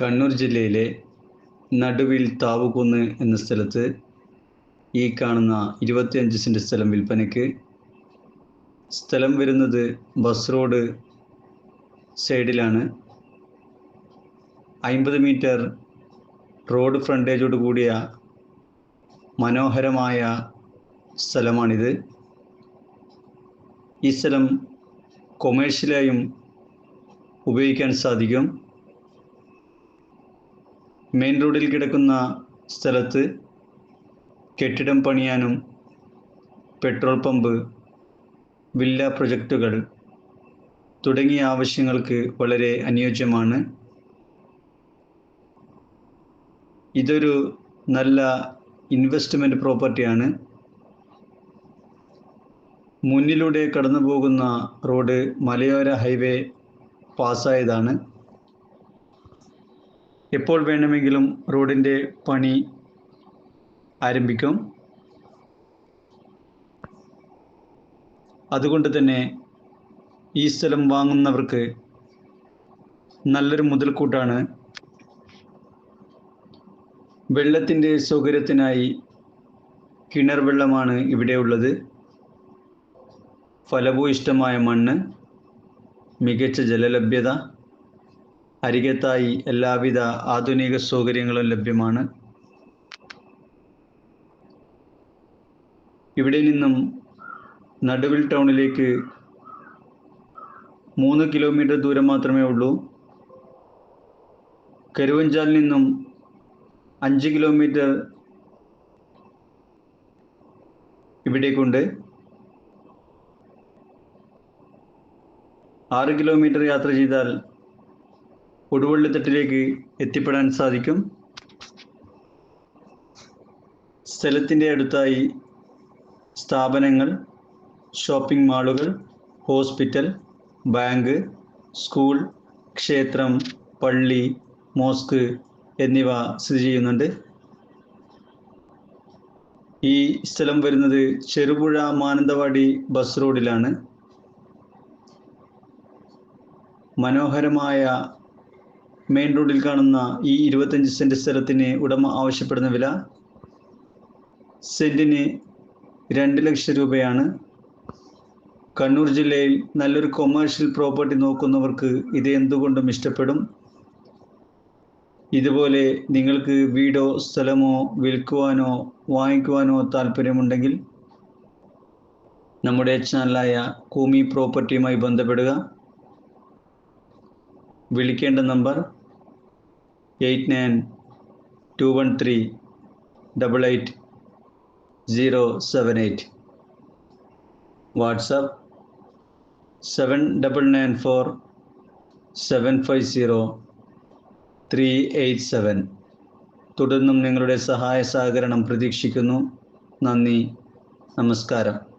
കണ്ണൂർ ജില്ലയിലെ നടുവിൽ താവുകുന്ന് എന്ന സ്ഥലത്ത് ഈ കാണുന്ന ഇരുപത്തിയഞ്ച് സെന്റ് സ്ഥലം വിൽപ്പനയ്ക്ക് സ്ഥലം വരുന്നത് ബസ് റോഡ് സൈഡിലാണ്. അമ്പത് മീറ്റർ റോഡ് ഫ്രണ്ടേജോട് കൂടിയ മനോഹരമായ സ്ഥലമാണിത്. ഈ സ്ഥലം കൊമേഴ്ഷ്യലായും ഉപയോഗിക്കാൻ സാധിക്കും. മെയിൻ റോഡിൽ കിടക്കുന്ന സ്ഥലത്ത് കെട്ടിടം പണിയാനും പെട്രോൾ പമ്പ് വില്ല പ്രൊജക്റ്റുകൾ തുടങ്ങിയ ആവശ്യങ്ങൾക്ക് വളരെ അനുയോജ്യമാണ്. ഇതൊരു നല്ല ഇൻവെസ്റ്റ്മെന്റ് പ്രോപ്പർട്ടിയാണ് മുന്നിലൂടെ കടന്നു പോകുന്ന റോഡ് മലയോര ഹൈവേ പാസ്സായതാണ് എപ്പോൾ വേണമെങ്കിലും റോഡിന്റെ പണി ആരംഭിക്കും. അതുകൊണ്ട് തന്നെ ഈ സ്ഥലം വാങ്ങുന്നവർക്ക് നല്ലൊരു മുതൽക്കൂട്ടാണ്. വെള്ളത്തിന്റെ സൗകര്യത്തിനായി കിണർ വെള്ളമാണ് ഇവിടെ ഉള്ളത്. ഫലഭൂയിഷ്ടമായ മണ്ണ് മികച്ച ജലലഭ്യത അരികത്തായി എല്ലാവിധ ആധുനിക സൗകര്യങ്ങളും ലഭ്യമാണ്. ഇവിടെ നിന്നും നടുവിൽ ടൗണിലേക്ക് മൂന്ന് കിലോമീറ്റർ ദൂരം മാത്രമേ ഉള്ളൂ. കരുവഞ്ചാലിൽ നിന്നും അഞ്ച് കിലോമീറ്റർ ഇവിടേക്കുണ്ട്. ആറ് കിലോമീറ്റർ യാത്ര ചെയ്താൽ കൊടുവള്ളിത്തട്ടിലേക്ക് എത്തിപ്പെടാൻ സാധിക്കും. സ്ഥലത്തിന്റെ അടുത്തായി സ്ഥാപനങ്ങൾ ഷോപ്പിംഗ് മാളുകൾ ഹോസ്പിറ്റൽ ബാങ്ക് സ്കൂൾ ക്ഷേത്രം പള്ളി മോസ്ക് എന്നിവ സ്ഥിതി ചെയ്യുന്നുണ്ട്. ഈ സ്ഥലം വരുന്നത് ചെറുപുഴ മാനന്തവാടി ബസ് റോഡിലാണ്. മനോഹരമായ മെയിൻ റോഡിൽ കാണുന്ന ഈ ഇരുപത്തഞ്ച് സെന്റ് സ്ഥലത്തിന് ഉടമ ആവശ്യപ്പെടുന്ന വില സെന്റിന് രണ്ട് ലക്ഷം രൂപയാണ്. കണ്ണൂർ ജില്ലയിൽ നല്ലൊരു കൊമേഴ്ഷ്യൽ പ്രോപ്പർട്ടി നോക്കുന്നവർക്ക് ഇത് എന്തുകൊണ്ടും ഇഷ്ടപ്പെടും? ഇതുപോലെ നിങ്ങൾക്ക് വീടോ സ്ഥലമോ വിൽക്കുവാനോ വാങ്ങിക്കുവാനോ താല്പര്യമുണ്ടെങ്കിൽ നമ്മുടെ ചാനലായ കൂമി പ്രോപ്പർട്ടിയുമായി ബന്ധപ്പെടുക. വിളിക്കേണ്ട number eight nine two one three double eight zero seven eight WhatsApp seven double nine four seven five zero three eight seven തുടർന്നും നിങ്ങളുടെ സഹായ സഹകരണം പ്രതീക്ഷിക്കുന്നു. നന്ദി. നമസ്കാരം.